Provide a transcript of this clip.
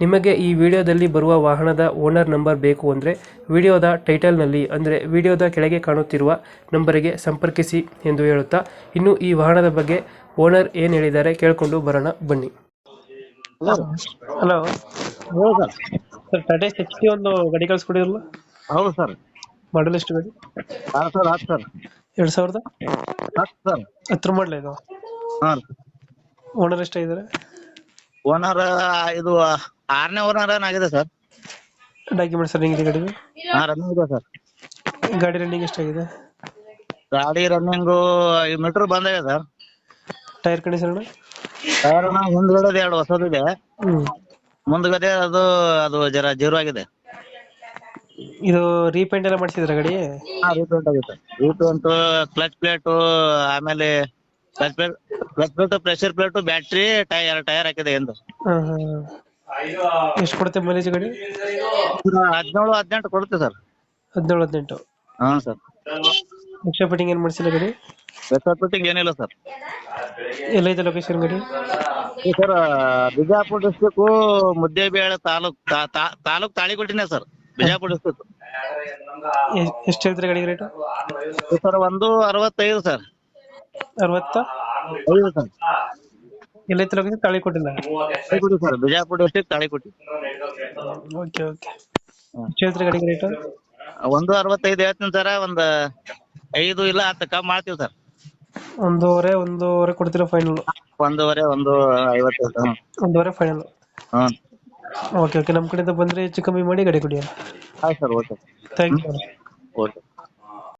ನಿಮಗೆ ಈ ವಿಡಿಯೋದಲ್ಲಿ ಬರುವ ವಾಹನದ ಓನರ್ ನಂಬರ್ ಬೇಕು ಅಂದರೆ ವಿಡಿಯೋದ ಟೈಟಲ್ನಲ್ಲಿ ಅಂದರೆ ವಿಡಿಯೋದ ಕೆಳಗೆ ಕಾಣುತ್ತಿರುವ ನಂಬರಿಗೆ ಸಂಪರ್ಕಿಸಿ ಎಂದು ಹೇಳುತ್ತಾ ಇನ್ನು ಈ ವಾಹನದ ಬಗ್ಗೆ ಓನರ್ ಏನು ಹೇಳಿದ್ದಾರೆ ಕೇಳಿಕೊಂಡು ಬರೋಣ ಬನ್ನಿ. ಹಲೋ. ಹೌದು? ಸರ್ ಸರ್ ಟಾಟಾ ಒಂದು ಗಾಡಿ ಕಳಿಸ್ಕೊಡಿರಲ್ಲ ಹೌದು ಸರ್. ಮಾಡಲ್ ಎಷ್ಟು ಗಾಡಿ? ಹಾಂ ಸರ್ ಸರ್. ಎರಡು ಸಾವಿರದ? ಹತ್ತು ಸರ್. ಹತ್ರ ಮಾಡಲ ಇದು? ಹಾಂ ಓನರ್ ಎಷ್ಟಾಗಿದ್ದಾರೆ? ಓನರ್ ಇದು ಆರನೇ ರನ್ ಆಗಿದೆ ಸರ್ ಡಾಕ್ಯುಮೆಂಟ್ಸ್ ರನ್ನಿಂಗ್ ಇದೆ ಗಾಡಿ ಆ ರನ್ ಇದೆ ಸರ್ ಗಾಡಿ ರನ್ನಿಂಗ್ ಎಷ್ಟಾಗಿದೆ? ಗಾಡಿ ರನ್ನಿಂಗು ಮೀಟರ್ ಬಂದಿದೆ ಸರ್ ಟೈರ್ ಕಂಡೀಷನ್ ಟೈರ್ ಹಿಂದ್ಗಡೆ ಎರಡು ಹೊಸದಿದೆ ಇದೆ. ಮುಂದ್ಗಡೆ ಅದು ಅದು ಜರ ಜೀರೋ ಆಗಿದೆ. ಇದು ರೀಪೇಂಟ್ ಎಲ್ಲ ಮಾಡಿಸಿದ್ರ ಗಾಡಿ? ಆ ರೀಪೇಂಟ್ ಆಗಿದೆ. ರೀಪೇಂಟ್ ಕ್ಲಚ್ ಪ್ಲೇಟ್ ಆಮೇಲೆ clutch plate clutch plate pressure plate battery tyre ಎರಡು ಟೈರ್ ಹಾಕಿದೆ ಎಂದು ಹಾಂ ಹಾಂ ಎಷ್ಟು ಕೊಡುತ್ತೆ ಮೈಲೇಜ್ ಗಾಡಿ? ಹದಿನೇಳು ಹದಿನೆಂಟು ಕೊಡುತ್ತೆ ಸರ್. ಹದಿನೇಳು ಹದಿನೆಂಟು. ಹಾ ಸರ್. ಎಕ್ಸ್ಟ್ರಾ ಫಿಟ್ಟಿಂಗ್ ಏನ್ ಮಾಡಿಸಿಲ್ಲ ಗಾಡಿ? ಎಕ್ಸ್ಟ್ರಾ ಫಿಟ್ಟಿಂಗ್ ಏನಿಲ್ಲ ಸರ್. ಎಲ್ಲೈತೆ ಲೊಕೇಶನ್ ಗಾಡಿ? ಸರ್ ಬಿಜಾಪುರ ಡಿಸ್ಟಿಕ್ ಮುದ್ದೇಬೇಳೆ ತಾಲೂಕ್ ತಾಲೂಕ್ ತಾಳಿಕೋಟಿನೇ ಸರ್ ಬಿಜಾಪುರ ಡಿಸ್ಟಿಕ್ ಎಷ್ಟು ಹೇಳ್ತೀರಿ ಗಾಡಿ ರೇಟ್ ಸರ್ ಒಂದು ಅರವತ್ತೈದು ಸರ್. ಅರವತ್ತ? ಐದು ಸರ್. ಎಲ್ಲೈತೆ ಲೊಕೇಶನ್ ತಳಿ ಕೊಟ್ಟಿಲ್ಲ ತಾಳಿಗುಡಿ ಸರ್. ಬಿಜಾಪುರ ಡಿಸ್ಟಿಕ್ ತಾಳಿಗುಟ್ಟಿ ಓಕೆ ಓಕೆ ಕ್ಷೇತ್ರ ಗಾಡಿ ರೇಟು ಒಂದು ಅರವತ್ತೈದು ಹೇಳ್ತೀನಿ ಸರ್. ಒಂದು ಐದು ಇಲ್ಲ ಹತ್ತು ಕಮ್ಮಿ ಮಾಡ್ತೀವಿ ಸರ್. ಒಂದೂವರೆ ಒಂದೂವರೆ ಕೊಡ್ತೀರಾ ಫೈನಲ್ ಒಂದೂವರೆ ಒಂದು ಐವತ್ತೈದು. ಒಂದೂವರೆ ಫೈನಲ್ ಹ್ಞೂ ಓಕೆ ಓಕೆ ನಮ್ಮ ಕಡೆಯಿಂದ ಬಂದರೆ ಹೆಚ್ಚು ಕಮ್ಮಿ ಮಾಡಿ ಗಡಿ ಕೊಡಿ ಹಾಂ sir okay. Thank you okay.